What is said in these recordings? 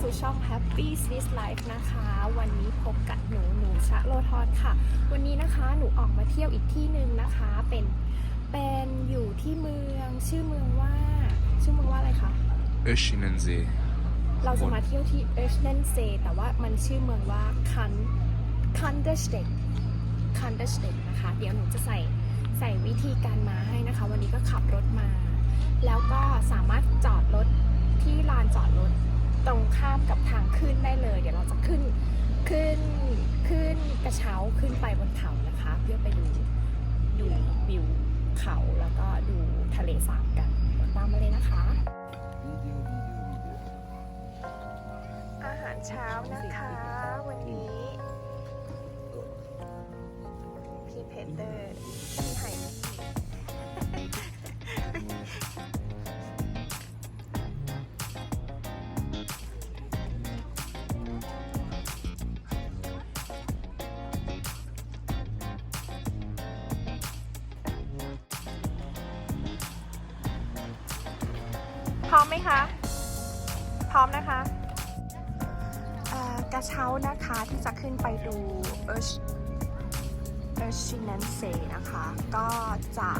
สู่ช่อง Happy Swiss Life นะคะ วันนี้พบกับหนูหนูชะโลทอนค่ะ วันนี้นะคะหนูออกมาเที่ยวอีกที่หนึ่งนะคะเป็นเป็นอยู่ที่เมืองชื่อเมืองว่า ชื่อเมืองว่าอะไรคะ Öschinensee. เราจะมาเที่ยวที่เอชเนนเซแต่ว่ามันชื่อเมืองว่าคันคันเดสเตกคันเดสเตกนะคะ เดี๋ยวหนูจะใส่ใส่วิธีการมาให้นะคะ วันนี้ก็ขับรถมา แล้วก็สามารถจอดรถที่ลานจอดรถ ตรงข้ามกับทางขึ้นได้เลย เดี๋ยวเราจะขึ้นขึ้นขึ้นกระเช้าขึ้นไปบนเขานะคะ เพื่อไปดูดูวิวเขาแล้วก็ดูทะเลสาบกันตามมาเลยนะคะ อาหารเช้านะคะ วันนี้พี่เพเตอร์พี่ไห่ ร้อมไหมคะ พร้อมนะคะเอ่อกระเช้านะคะที่จะขึ้นไปดูเอชเอชินันเซนะคะ ก็จะ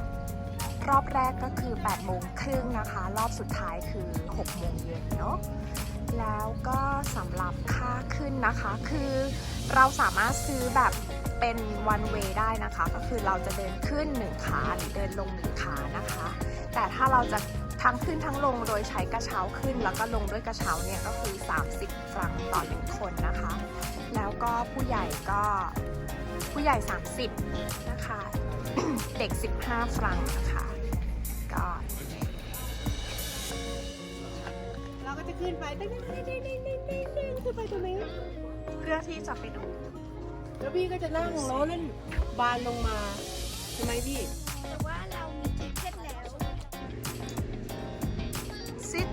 รอบแรกก็คือ8โมงครึ่งนะคะ รอบสุดท้ายคือ6โมงเย็นเนาะแล้วก็สำหรับค่าขึ้นนะคะ คือเราสามารถซื้อแบบเป็น one way ได้นะคะ ก็คือเราจะเดินขึ้น1ขาหรือเดินลง1ขานะคะ แต่ถ้าเราจะ ทั้งขึ้นทั้งลงโดยใช้กระเช้าขึ้น แล้วก็ลงด้วยกระเช้าเนี่ยก็คือ 30ฟรังต่อหนึ่งคนนะคะ แล้วก็ผู้ใหญ่ก็ผู้ใหญ่ 30 นะคะ เด็ก 15 ฟรังนะคะก็เราก็จะขึ้นไปได้ได้ได้ได้ได้ได้ได้ขึ้นไปตรงนี้เพื่อที่จะไปดูแล้วพี่ก็จะนั่งล้อเล่นบานลงมาใช่ไหมพี่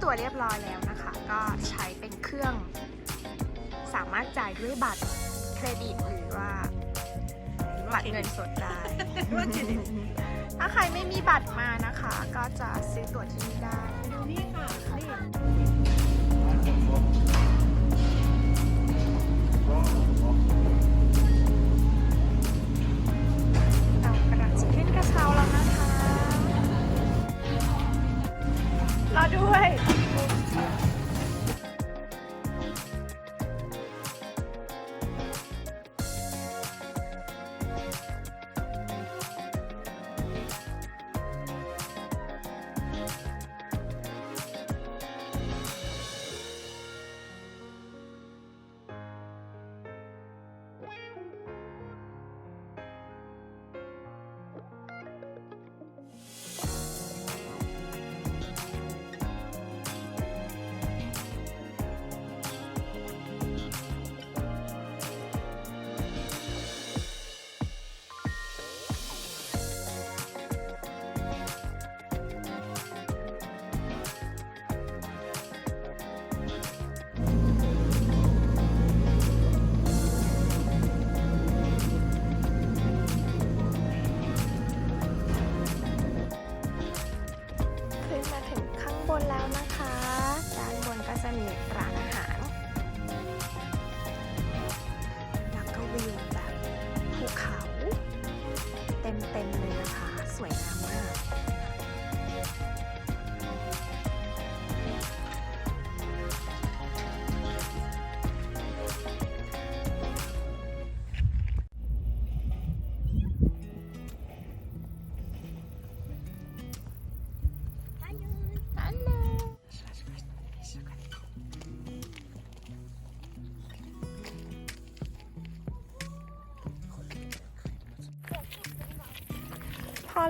ตั๋วเรียบร้อยแล้วนะคะ ก็ใช้เป็นเครื่อง สามารถจ่ายด้วยบัตรเครดิตหรือว่าบัตรเงินสดได้ถ้าใครไม่มีบัตรมานะคะ ก็จะซื้อตั๋วที่นี่ได้ดูนี่ค่ะนี่ ด้วย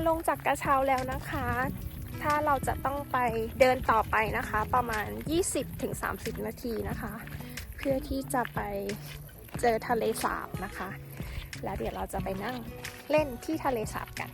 ลงจากกระเช้าแล้วนะคะ ถ้าเราจะต้องไปเดินต่อไปนะคะ ประมาณ 20-30 นาทีนะคะ เพื่อที่จะไปเจอทะเลสาบนะคะ แล้วเดี๋ยวเราจะไปนั่งเล่นที่ทะเลสาบกัน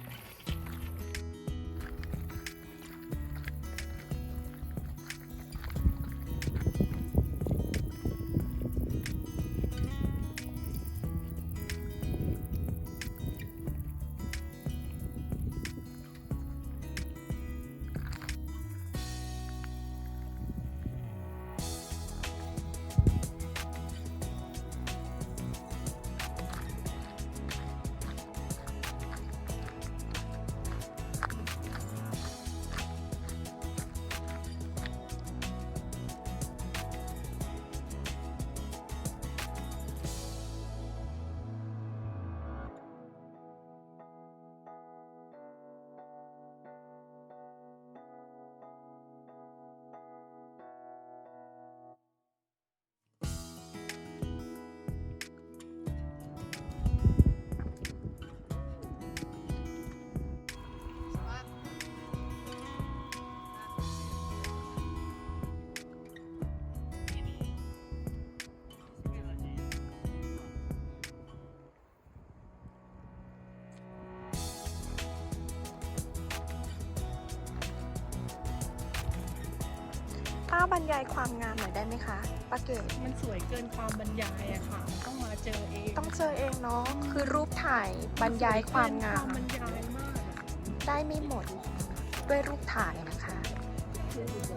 บรรยายความงามหน่อยได้ไหมคะป้าเกดมันสวยเกินความบรรยายอะค่ะมันต้องมาเจอเองต้องเจอเองเนาะคือรูปถ่ายบรรยายความงามบรรยายมากอะได้ไม่หมดด้วยรูปถ่ายนะคะเออจ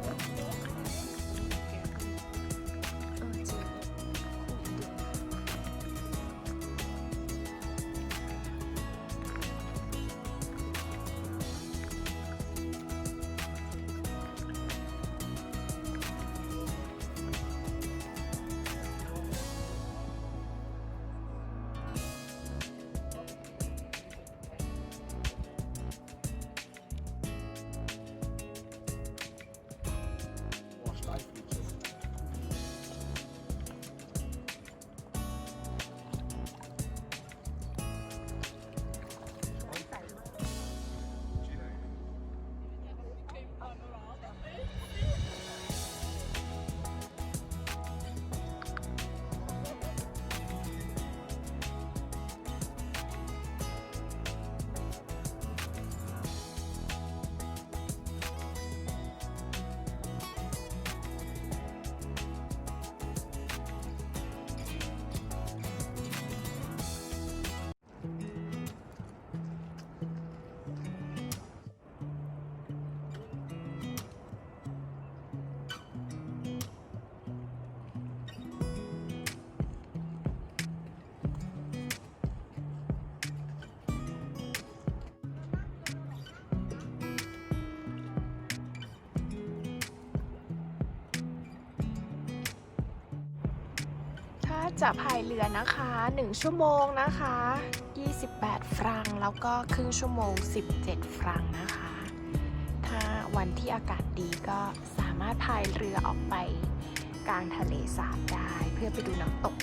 จะพายเรือนะคะ 1 ชั่วโมงนะคะ 28 ฟรังแล้วก็ครึ่งชั่วโมง 17 ฟรังนะคะ ถ้าวันที่อากาศดีก็สามารถพายเรือออกไปกลางทะเลสาบได้ เพื่อไปดูน้ำตก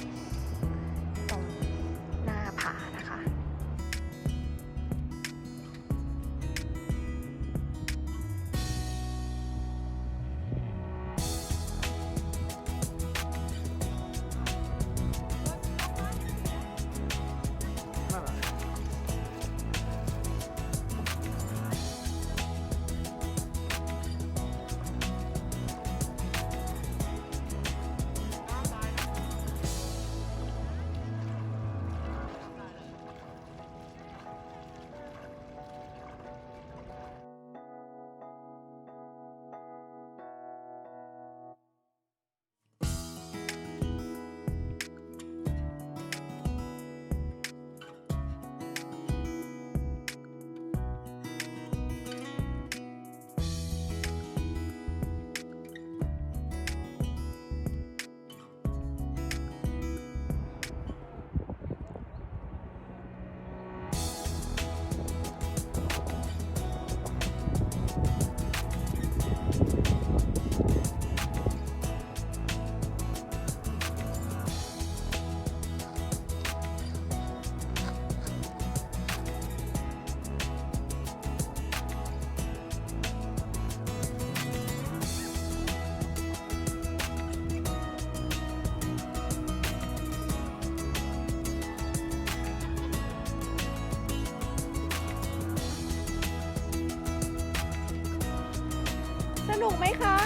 นุกไหมคะ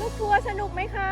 ลูกทัวร์สนุกไหมคะ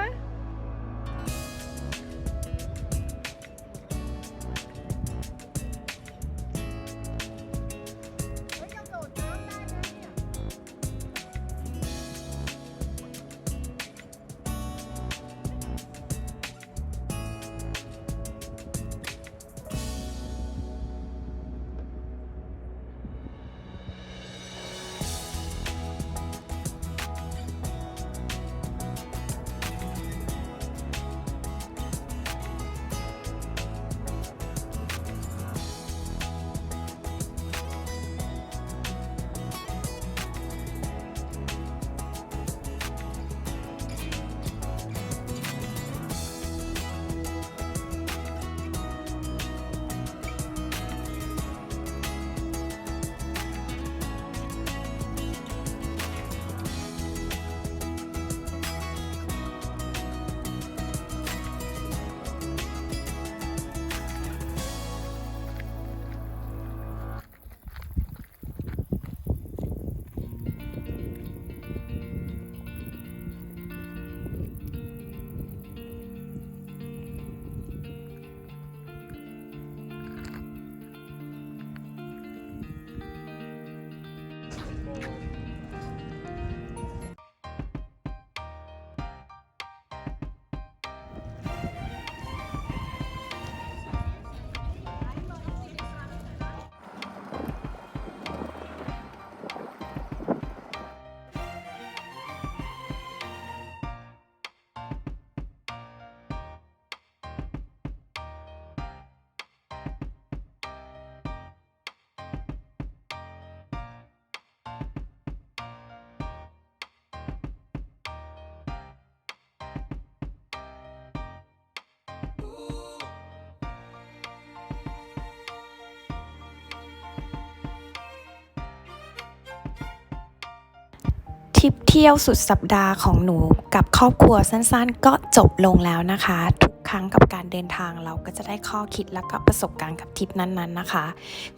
ทริปเที่ยวสุดสัปดาห์ของหนูกับครอบครัวสั้นๆ ก็จบลงแล้วนะคะ ทุกครั้งกับการเดินทางเราก็จะได้ข้อคิดแล้วก็ประสบการณ์กับทริปนั้นๆนะคะ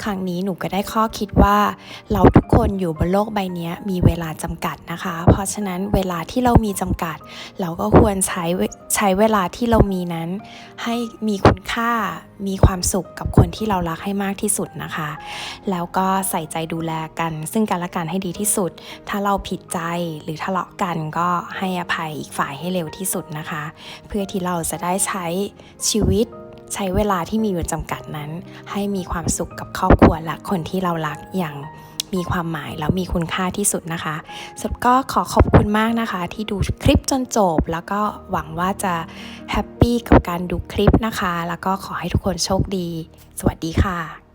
ครั้งนี้หนูก็ได้ข้อคิดว่า เราทุกคนอยู่บนโลกใบนี้มีเวลาจำกัดนะคะ เพราะฉะนั้นเวลาที่เรามีจำกัด เราก็ควรใช้ใช้เวลาที่เรามีนั้น ให้มีคุณค่า มีความสุขกับคนที่เรารักให้มากที่สุดนะคะ แล้วก็ใส่ใจดูแลกัน ซึ่งกันและกันให้ดีที่สุด ถ้าเราผิดใจหรือทะเลาะกันก็ให้อภัยอีกฝ่ายให้เร็วที่สุดนะคะ เพื่อที่เราจะได้ใช้ชีวิตใช้เวลาที่มีอยู่จำกัดนั้น ให้มีความสุขกับครอบครัวและคนที่เรารักอย่าง มีความหมายแล้วมีคุณค่าที่สุดนะคะสุดก็ขอขอบคุณมากนะคะ ที่ดูคลิปจนจบ แล้วก็หวังว่าจะแฮปปี้กับการดูคลิปนะคะ แล้วก็ขอให้ทุกคนโชคดี สวัสดีค่ะ